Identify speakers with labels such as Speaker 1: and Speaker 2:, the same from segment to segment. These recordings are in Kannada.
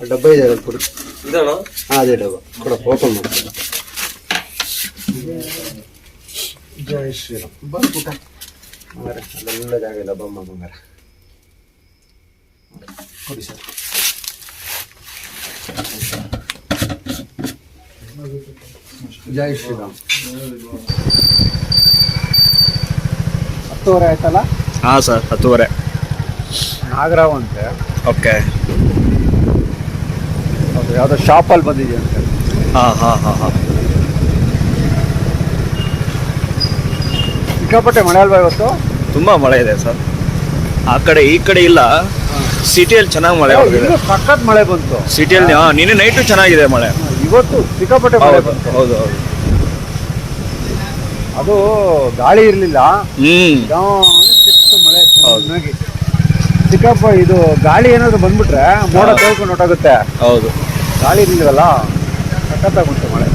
Speaker 1: ಡಬ್ಬ ಇದೆ ಅದ್ರಲ್ಲಿ ಕೊಡು.
Speaker 2: ಇದಣ್ಣ
Speaker 1: ಹಾಂ ಅದೇ ಡಬ್ಬ. ಕೊಡಪ್ಪ ಓಪನ್ ಮಾಡ್ತೀನಿ ಜಯ ಶ್ರೀರಾಮ್. ಬಂದು ಪುಟ್ಟ ಹಂಗಾರೆ ಅಲ್ಲೆಲ್ಲ ಜಾಗ ಇಲ್ಲ ಬಮ್ಮ ಬಂಗಾರ. ಕೊಡಿ ಸರ್. ಜೈ ಶ್ರೀರಾಮ್. ಹತ್ತುವರೆ ಆಯ್ತಲ್ಲ?
Speaker 3: ಹಾಂ ಸರ್ ಹತ್ತುವರೆ.
Speaker 1: ನಾಗರಾವ್ ಅಂತೆ.
Speaker 3: ಓಕೆ.
Speaker 1: ಅದು ಯಾವುದೋ ಶಾಪಲ್ಲಿ ಬಂದಿದೆಯಂತೆ
Speaker 3: ಹಾಂ ಹಾಂ ಹಾಂ ಹಾಂ.
Speaker 1: ಸಿಕ್ಕಾಪಟ್ಟೆ ಮಳೆ ಅಲ್ವಾ ಇವತ್ತು?
Speaker 3: ತುಂಬ ಮಳೆ ಇದೆ ಸರ್. ಆ ಕಡೆ ಈ ಕಡೆ ಇಲ್ಲ. ಸಿಟಿಯಲ್ಲಿ ಚೆನ್ನಾಗಿ ಮಳೆ
Speaker 1: ಸಖತ್ ಮಳೆ ಬಂತು.
Speaker 3: ಸಿಟಿಯಲ್ಲಿ ನಿನ್ನೆ ನೈಟು ಚೆನ್ನಾಗಿದೆ ಮಳೆ.
Speaker 1: ಇವತ್ತು ಸಿಕ್ಕಾಪಟ್ಟೆ ಮಳೆ ಬಂತು.
Speaker 3: ಹೌದು ಹೌದು.
Speaker 1: ಅದು ಗಾಳಿ ಇರಲಿಲ್ಲ. ಮಳೆ ಸಿಕ್ಕಪ್ಪ ಇದು ಗಾಳಿ ಏನಾದ್ರು ಬಂದ್ಬಿಟ್ರೆ ಮೋಡ. ತೋಳ್ಕೊಂಡು ಹೊಟ್ಟೋಗುತ್ತೆ
Speaker 3: ಹೌದು.
Speaker 1: ಗಾಳಿ ಇರ್ಲಿಲ್ವಲ್ಲ ಸಖತ್ತಾಗುಂಟು ಮಳೆ.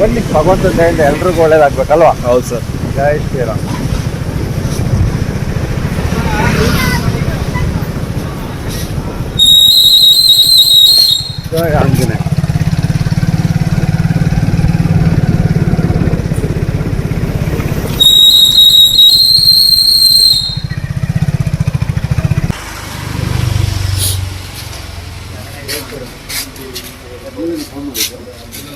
Speaker 1: ಬನ್ನಿ ಭಗವಂತ ದಯಿಂದ ಎಲ್ರಿಗೂ ಒಳ್ಳೇದಾಗಬೇಕಲ್ವಾ?
Speaker 3: ಹೌದು ಸರ್.
Speaker 1: ಜಯ ಶ್ರೀರಾಮ್ ಜೈ ಆಂಜನೇಯ
Speaker 2: ಆಗ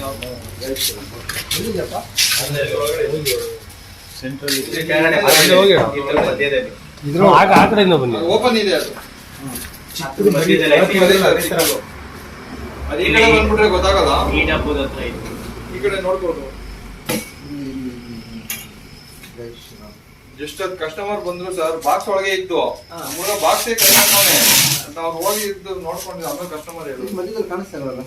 Speaker 2: ಆ ಕಡೆಯಿಂದ ಬನ್ನಿ
Speaker 4: ಓಪನ್ ಇದೆ ಅದು ಅದು ಈ ಕಡೆ ಬಂದ್ಬಿಟ್ರೆ ಗೊತ್ತಾಗಲ್ಲ ಈ ಕಡೆ ನೋಡ್ಬೋದು ಜಸ್ಟ್ ಅದ್ ಕಸ್ಟಮರ್ ಬಂದ್ರು ಸರ್ ಬಾಕ್ಸ್ ಒಳಗೆ ಇತ್ತು ಮೂರ ಬಾಕ್ಸ್ ಕೈ ಹಾಕೋನೆ ಹೋಗಿ ಇದ್ದು ನೋಡ್ಕೊಂಡು ಆಮೇಲೆ ಕಸ್ಟಮರ್ ಹೇಳಿ
Speaker 1: ಮಧ್ಯದಲ್ಲಿ ಕಾಣಿಸ್ತಾ ಇಲ್ವಲ್ಲ?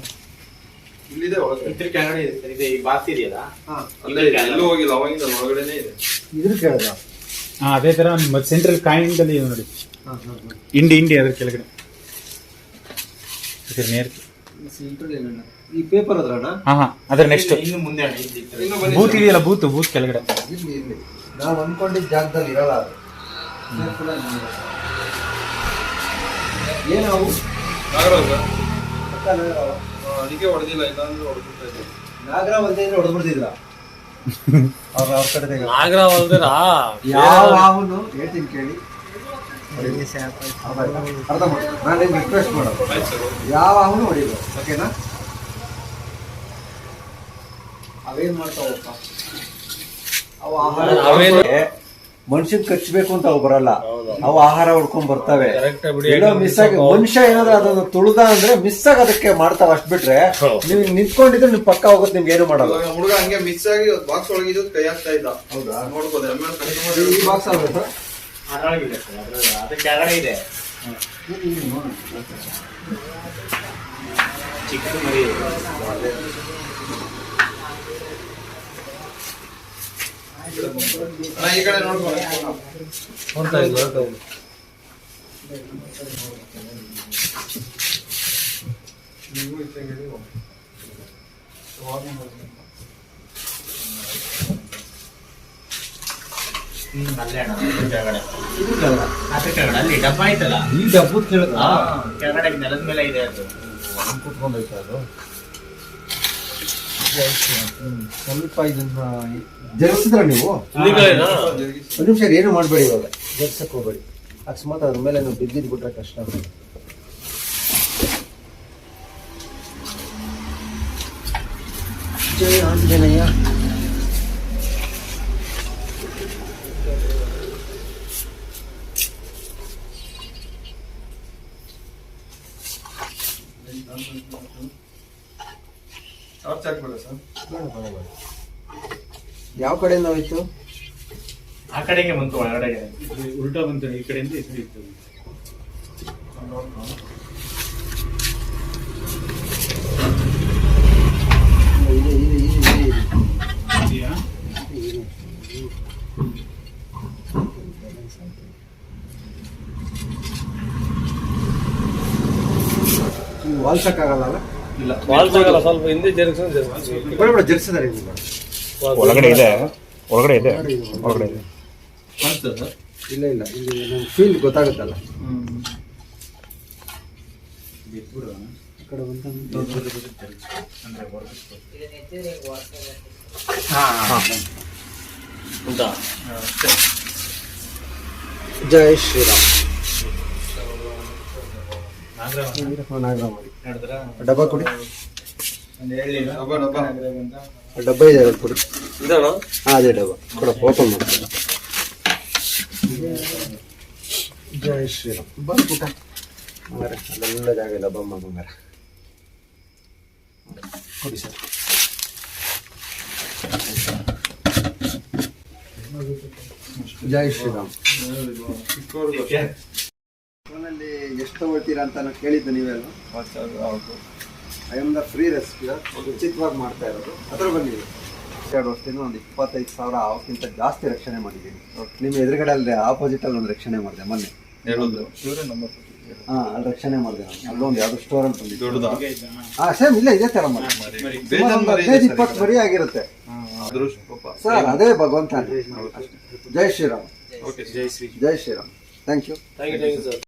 Speaker 4: ಇಲ್ಲಿದೆ ಒಳಗೆ
Speaker 5: ಇದ್ರ ಕೆಳಗಡೆ ಇದೆ ಸರ್ ಇದೆ ಈ ಬಾಕ್ಸ್ ಇದೆಯಲ್ಲ?
Speaker 4: ಅಲ್ಲೇ ಇದೆ ಎಲ್ಲೂ ಹೋಗಿಲ್ಲ ಅವಾಗಿಂದ ಒಳಗಡೆನೇ ಇದೆ.
Speaker 1: ಇದ್ರ ಕೇಳ್ದ
Speaker 6: ಹಾ ಅದೇ ತರ ಸೆಂಟ್ರಲ್ ಕಾಯಿಂಡಲ್ಲಿ ಅಲ್ಲಿ ಇದೆ ನೋಡಿ. ಇಂಡಿ ಇಂಡಿ ಅದ್ರ ಕೆಳಗಡೆ. ಈ ಸೆಂಟ್ರಲ್ ಏನಣ್ಣ?
Speaker 1: ಈ ಪೇಪರ್ ಅದ್ರಣ್ಣ?
Speaker 6: ಹಾ ಹಾ ಅದ್ರ ನೆಕ್ಸ್ಟ್
Speaker 5: ಇನ್ನು ಮುಂದೆ ಅಣ್ಣ, ಇಲ್ಲಿ ಇತ್ತು.
Speaker 4: ಇನ್ನು ಬನ್ನಿ
Speaker 6: ಬೂತ್. ಇದೆಯಲ್ಲ ಬೂತ್ ಬೂತ್ ಕೆಳಗಡೆ.
Speaker 1: ಇರ್ಲಿ ಇರ್ಲಿ. ನಾವು ಅನ್ಕೊಂಡಿದ್ದ ಜಾಗದಲ್ಲಿ ಇರಲ್ಲ ಅದು. ಏನಾವು
Speaker 4: ನಾಗರಾಜ್. ಅದಕ್ಕೆ ಹೊಡೆದಿಲ್ಲ ಇಲ್ಲಾಂದ್ರೆ ಹೊಡೆದ್ಬಿಡ್ತಾ ಇದ್ದೆ.
Speaker 1: ಅಂತ ಇದ್ರೆ ಹೊಡೆದ್ಬಿಡ್ತಿದ್ರ? ಅವ್ರ ಅವ್ರ ಕಡೆ ತೆಗ್ದು.
Speaker 2: ನಾಗರಾವ್ ಅಲ್ದಿರ
Speaker 1: ಯಾವ ಹಾವನ್ನು ಹೇಳ್ತೀನಿ ಕೇಳಿ. ಅರ್ಥ ಮಾಡಿ. ನಾನು ರಿಕ್ವೆಸ್ಟ್ ಮಾಡೋದು ಯಾವ ಹಾವನ್ನು ಹೊಡಿದ್ರು ಓಕೆನಾ? ಅವೇನ್ ಮಾಡ್ತಾವಪ್ಪ? ಅವು ಆಹಾರ ಮನುಷ್ಯನ್ ಕಚ್ಚಬೇಕು ಅಂತ ಅವು ಬರಲ್ಲ. ಅವು ಆಹಾರ ಹುಡ್ಕೊಂಡ್ ಬರ್ತವೆ. ಎಲ್ಲೋ ಮಿಸ್ ಆಗಿ ಮನುಷ್ಯ ಏನಾದ್ರೂ ಅದನ್ನ ತುಳಿದ ಅಂದ್ರೆ ಮಿಸ್ ಆಗಿ ಅದಕ್ಕೆ ಮಾಡ್ತಾವ ಅಷ್ಟ್ ಬಿಟ್ರೆ. ನೀವು ನಿಂತ್ಕೊಂಡಿದ್ರೆ ನೀವು ಪಕ್ಕ ಹೋಗುತ್ತೆ ನಿಮ್ಗೆ ಏನು ಮಾಡಲ್ಲ.
Speaker 4: ಹುಡುಗ ಹಂಗೆ ಮಿಸ್ ಆಗಿ ಬಾಕ್ಸ್ ಒಳಗೆ ಇದು ಕೈ ಹಾಕ್ತಾ ಇದ್ದ.
Speaker 1: ಹೌದಾ?
Speaker 4: ನೋಡ್ಬೋದು
Speaker 1: ಈ ಬಾಕ್ಸ್ ಆಗುತ್ತೆ
Speaker 5: ಇದೆ. ಚಿಕ್ಕ ಮರಿ ಇದೆ.
Speaker 4: ಈ ಕಡೆ
Speaker 5: ಹ್ಮ್, ಅಲ್ಲೇ ಅಣ್ಣ ಅದ್ರ ಕೆಳಗಡೆ. ಅದ್ರ ಕೆಳಗಡೆ ಅಲ್ಲಿ ಡಬ್ಬ ಐತಲ್ಲ?
Speaker 1: ಈ ಡಬ್ಬ ಕೇಳಿದ
Speaker 5: ಹಾ, ಕೆಳಗಡೆ ನೆಲದ ಮೇಲೆ ಇದೆ ಅದು.
Speaker 1: ಕುತ್ಕೊಂಡೈತೆ ಅದು. ಸ್ವಲ್ಪ ಇದನ್ನ ಜರ್ಸಿದ್ರ ನೀವು ಒಂದು ನಿಮಿಷ ಏನು ಮಾಡಬೇಡಿ ಇವಾಗ. ಜರ್ಸಕ್ ಹೋಗ್ಬೇಡಿ. ಅಕಸ್ಮಾತ್ ಅದ್ರ ಮೇಲೆ ನೀವು ಬಿದ್ದಿದ್ ಬಿಟ್ರೆ ಕಷ್ಟ ಆಗುತ್ತೆ. ಜೈ
Speaker 4: ಸರ್
Speaker 1: ಯಾವ ಕಡೆಯಿಂದ ಹೋಯ್ತು
Speaker 5: ಆ ಕಡೆಗೆ ಬಂತು ಒಳಗಡೆಗೆ
Speaker 6: ಉಲ್ಟಾ ಬಂತು ಈ ಕಡೆಯಿಂದ ಇತ್ತು
Speaker 1: ಇದೆ ಇದೆ ಇದೆ ಇದೆ ಇದೆ.
Speaker 6: ಇದೆಯಾ?
Speaker 1: ನೀವು ವಾಲ್ಸಕ್ಕಾಗಲ್ಲ ಅಲ್ಲ
Speaker 2: ಇಲ್ಲ. ಬಾಲ್ ತಗೊಳಲ್ಲ, ಸ್ವಲ್ಪ ಹಿಂದೆ ಜರುಗಿಸ್
Speaker 1: ಬೇಡ
Speaker 3: ಒಳಗಡೆ ಇದೆ ಒಳಗಡೆ ಇದೆ ಒಳಗಡೆ ಇದೆ.
Speaker 1: ಇಲ್ಲ ಇಲ್ಲ ಇಲ್ಲಿ ಫೀಲ್ ಗೊತ್ತಾಗುತ್ತಲ್ಲ.
Speaker 2: ಉಂಟಾ?
Speaker 1: ಜೈ ಶ್ರೀರಾಮ್. ಡಬ್ಬ ಕೊಡಿ.
Speaker 4: ಡಬ್ಬ
Speaker 1: ಇದೆ ಕೊಡಿ. ಹಾಂ ಅದೇ ಡಬ್ಬ. ಕೊಡಪ್ಪ ಓಪನ್ ಮಾಡ್ತೀನಿ. ಜಯ ಶ್ರೀರಾಮ್. ಬಂದು ಪುಟ ಹಂಗಾರೆ ಅಲ್ಲೆಲ್ಲ ಜಾಗ ಇಲ್ಲ ಬಮ್ಮ ಬಂಗಾರ ಕೊಡಿ ಸರ್. ಜಯ ಶ್ರೀರಾಮ್. ಎಷ್ಟು ತಗೊಳ್ತೀರಾ ಅಂತ ನಾನು ಕೇಳಿದ್ದು ನೀವೆಲ್ಲ. I am the free rescuer ಉಚಿತವಾಗಿ ಮಾಡ್ತಾ ಇರೋದು. ಅದ್ರ ಬಂದಿದೆ. ಎರಡು ವರ್ಷದಿಂದ ಒಂದು ಇಪ್ಪತ್ತೈದು ಸಾವಿರ ಅವಕ್ಕಿಂತ ಜಾಸ್ತಿ ರಕ್ಷಣೆ ಮಾಡಿದ್ದೀನಿ. ನಿಮ್ಮ ಎದುರುಗಡೆ ಅಲ್ಲದೆ ಆಪೋಸಿಟ್ ಅಲ್ಲಿ ಒಂದು ರಕ್ಷಣೆ ಮಾಡಿದೆ ಮೊನ್ನೆ.
Speaker 4: ಇವರೇ ನಂಬರ್
Speaker 1: ಹಾ ಅಲ್ಲಿ ರಕ್ಷಣೆ ಮಾಡಿದೆ ನಾನು. ಅಲ್ಲೊಂದು ಎರಡು ಸ್ಟೋರ್ ಅಂತ ಬಂದಿದ್ದು.
Speaker 4: ಹಾಂ
Speaker 1: ಹಾ ಸೇಮ್ ಇಲ್ಲ ಇದೇ ತರ ಮಾಡಿ ಇಪ್ಪತ್ತು ಬರಿ ಆಗಿರುತ್ತೆ. ಸರ್ ಅದೇ ಭಗವಂತ ಜೈ Shriram.
Speaker 4: Okay
Speaker 1: Jai Shriram. Thank you
Speaker 2: thank you thank you sir